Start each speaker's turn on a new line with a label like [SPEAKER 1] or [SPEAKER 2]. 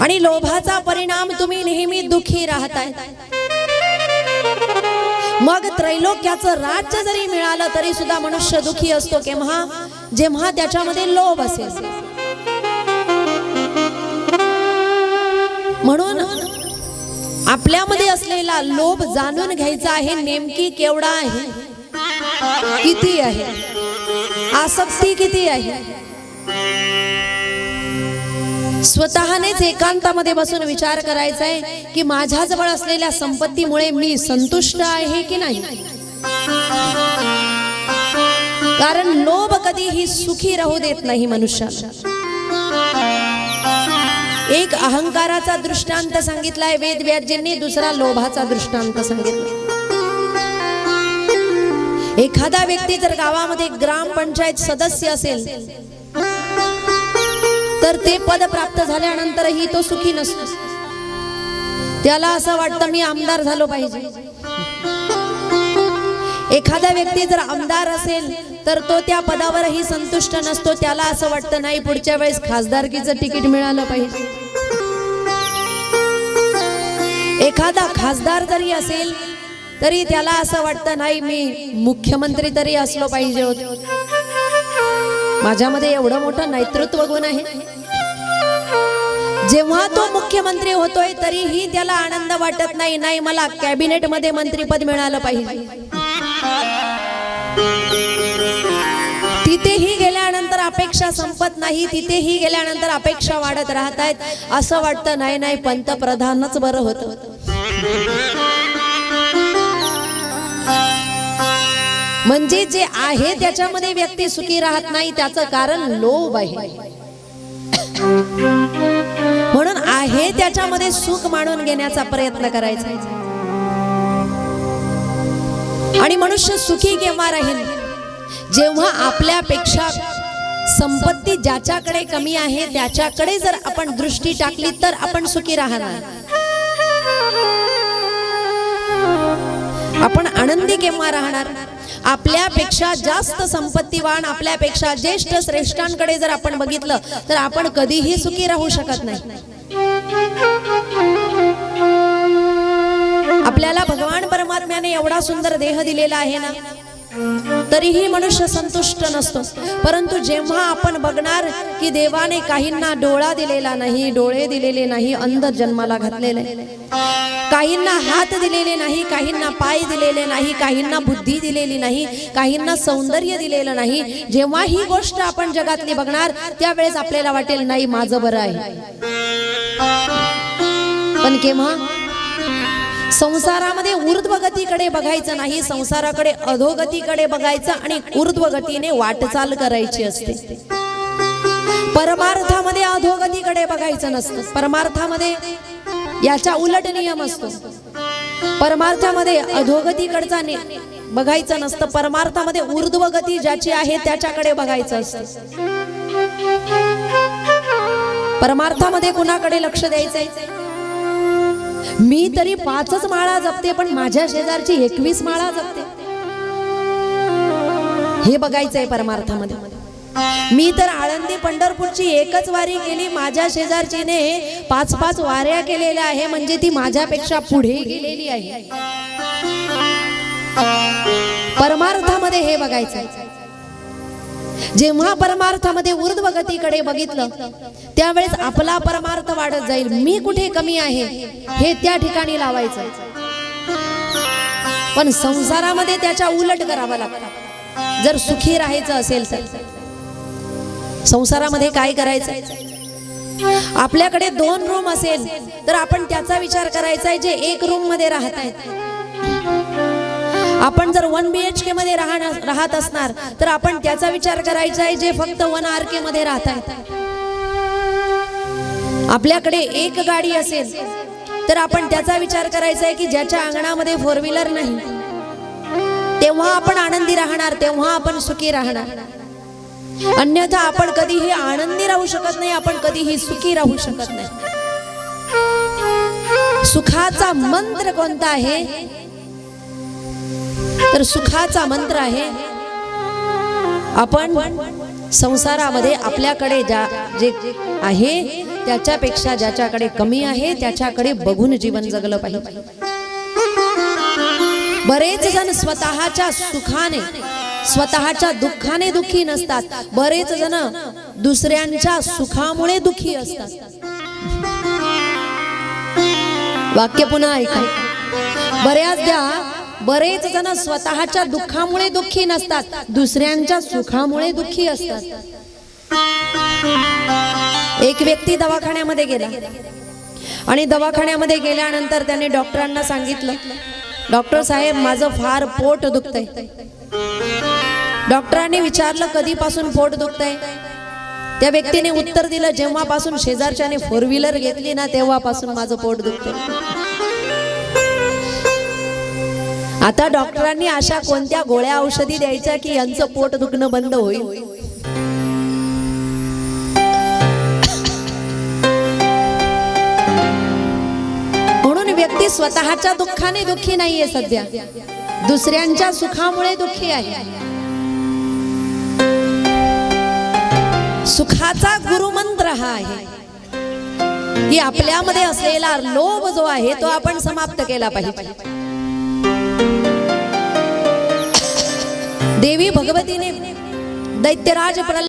[SPEAKER 1] आणि लोभाचा परिणाम तुम्ही नेहमी दुखी राहताय. मग त्रैलोक्याचं राज्य जरी मिळालं तरी सुद्धा मनुष्य दुखी असतो केव्हा? जेव्हा त्याच्यामध्ये लोभ असेल. म्हणून आपल्यामध्ये असलेला लोभ जाणून घ्यायचा आहे नेमकी केवढा आहे? किती आहे? आसक्ती किती आहे? स्वतःनेच एकांतामध्ये बसून विचार करायचा आहे की माझ्याजवळ असलेल्या संपत्तीमुळे मी संतुष्ट आहे की नाही? कारण लोभ कधीही सुखी राहू देत नाही मनुष्याला. एक अहंकाराचा दृष्टांत सांगितलाय वेद व्याजींनी दुसरा लोभाचा दृष्टांत सांगितला एखादा व्यक्ती जर गावामध्ये ग्रामपंचायत सदस्य असेल तर ते पद प्राप्त झाल्यानंतरही तो सुखी नसतो. त्याला असं वाटतं मी आमदार झालो पाहिजे. एखादा व्यक्ती जर आमदार असेल तर तो त्या पदावरही संतुष्ट नसतो. त्याला असं वाटतं नाही पुढच्या वेळेस खासदारकीचं तिकीट मिळालं पाहिजे. एखादा खासदार जरी असेल तरी त्याला असं वाटतं नाही मी मुख्यमंत्री तरी असलो पाहिजे. होतो माझ्यामध्ये एवढं मोठं नेतृत्व गुण आहे. जेव्हा तो मुख्यमंत्री होतोय तरीही त्याला आनंद वाटत नाही नाही मला कॅबिनेटमध्ये मंत्रीपद मिळालं पाहिजे. तिथेही गेल्यानंतर अपेक्षा संपत नाही तिथेही गेल्यानंतर अपेक्षा वाढत राहत आहेत. असं वाटतं नाही नाही पंतप्रधानच बरं होतं. म्हणजे जे आहे त्याच्यामध्ये व्यक्ती सुखी राहत नाही त्याचं कारण लोभ आहे. त्याच्यामध्ये सुख मानून घेण्याचा प्रयत्न करायचा. आणि मनुष्य सुखी केव्हा राहील? जेव्हा आपल्यापेक्षा संपत्ती ज्याच्याकडे कमी आहे त्याच्याकडे जर आपण दृष्टी टाकली तर आपण सुखी राहणार. आपण आनंदी केव्हा राहणार? आपल्यापेक्षा जास्त संपत्तीवान आपल्यापेक्षा ज्येष्ठ श्रेष्ठांकडे जर आपण बघितलं तर आपण कधीही सुखी राहू शकत नाही. आपल्याला भगवान परमात्म्याने एवढा सुंदर देह दिलेला आहे ना? तरीही मनुष्य संतुष्ट नसतो. परंतु जेव्हा आपण बघणार की देवाने काहींना डोळा दिलेला नाही डोळे दिलेले नाही अंध जन्माला घातलेले. काहींना हात दिलेले नाही काहींना पाय दिलेले नाही काहींना बुद्धी दिलेली नाही काहींना सौंदर्य दिलेलं नाही. जेव्हा ही गोष्ट आपण जगातली बघणार त्यावेळेस आपल्याला वाटेल नाही माझं बरं आहे. पण केव्हा? संसारामध्ये ऊर्ध्वगतीकडे बघायचं नाही संसाराकडे अधोगतीकडे बघायचं आणि ऊर्ध्वगतीने वाटचाल करायची असते. परमार्थामध्ये अधोगतीकडे बघायचं नसतं. परमार्थामध्ये याच्या उलट नियम असतो. परमार्थामध्ये अधोगतीकडचा बघायचं नसतं. परमार्थामध्ये ऊर्ध्वगती ज्याची आहे त्याच्याकडे बघायचं असतं. परमार्थामध्ये कुणाकडे लक्ष द्यायचंय? मी तरी पाचच माळा जपते पण माझ्या शेजारची एकवीस माळा जपते. हे बघायचंय परमार्थामध्ये. मी तर आळंदी पंढरपूरची एकच वारी केली माझ्या शेजारचीने पाच पाच वाऱ्या केलेल्या आहे म्हणजे ती माझ्यापेक्षा पुढे गेलेली आहे. परमार्थामध्ये हे बघायचं जेव्हा परमार्थामध्ये ऊर्ध्वगतीकडे बघितलं त्यावेळेस आपला परमार्थ वाढत जाईल. मी कुठे कमी आहे हे त्या ठिकाणी लावायचं. पण संसारामध्ये त्याच्या उलट करावं लागतं. जर सुखी राहायचं असेल तर. संसारामध्ये काय करायचं? आपल्याकडे दोन रूम असेल तर आपण त्याचा विचार करायचा आहे जे एक रूममध्ये राहत आहेत आपण जर वन बी एच के मध्ये राहणार राहत असणार तर आपण त्याचा विचार करायचा आहे जे फक्त वन आर के मध्ये राहत आहेत आपल्याकडे एक गाडी असेल तर आपण त्याचा विचार करायचा आहे की ज्याच्या अंगणामध्ये फोर व्हीलर नाही. तेव्हा आपण आनंदी राहणार तेव्हा आपण सुखी राहणार. अन्यथा आपण कधीही आनंदी राहू शकत नाही आपण कधीही सुखी राहू शकत नाही. सुखाचा मंत्र कोणता आहे? तर सुखाचा मंत्र आहे. आपण संसारामध्ये आपल्याकडे ज्या जे आहे त्याच्यापेक्षा ज्याच्याकडे कमी आहे त्याच्याकडे बघून जीवन जगलं पाहिजे. बरेच जण स्वतःच्या सुखाने स्वतःच्या दुःखाने दुःखी नसतात. बरेच जण दुसऱ्यांच्या सुखामुळे दुःखी असतात. वाक्य पुन्हा ऐका. बऱ्याचदा बरेच जण स्वतःच्या दुःखामुळे दुःखी नसतात दुसऱ्यांच्या सुखामुळे दुःखी असतात. एक व्यक्ती दवाखान्यामध्ये गेला. आणि दवाखान्यामध्ये गेल्यानंतर त्याने डॉक्टरांना सांगितलं डॉक्टर साहेब माझं फार पोट दुखतंय. डॉक्टरांनी विचारलं कधीपासून पोट दुखतंय? त्या व्यक्तीने उत्तर दिलं जेव्हापासून शेजारच्याने फोर व्हीलर घेतली ना तेव्हापासून माझं पोट दुखतंय. आता डॉक्टरांनी अशा कोणत्या गोळ्या औषधी द्यायच्या की यांचं पोट दुखणं बंद होईल? म्हणून व्यक्ती स्वतःच्या दुःखाने दुःखी नाहीये सध्या. दुसऱ्यांच्या सुखामुळे दुःखी आहे. सुखाचा गुरुमंत्र हा आहे. की आपल्यामध्ये असलेला लोभ जो आहे तो आपण समाप्त केला पाहिजे. देवी भगवतीने दैत्यराज प्रल्हाद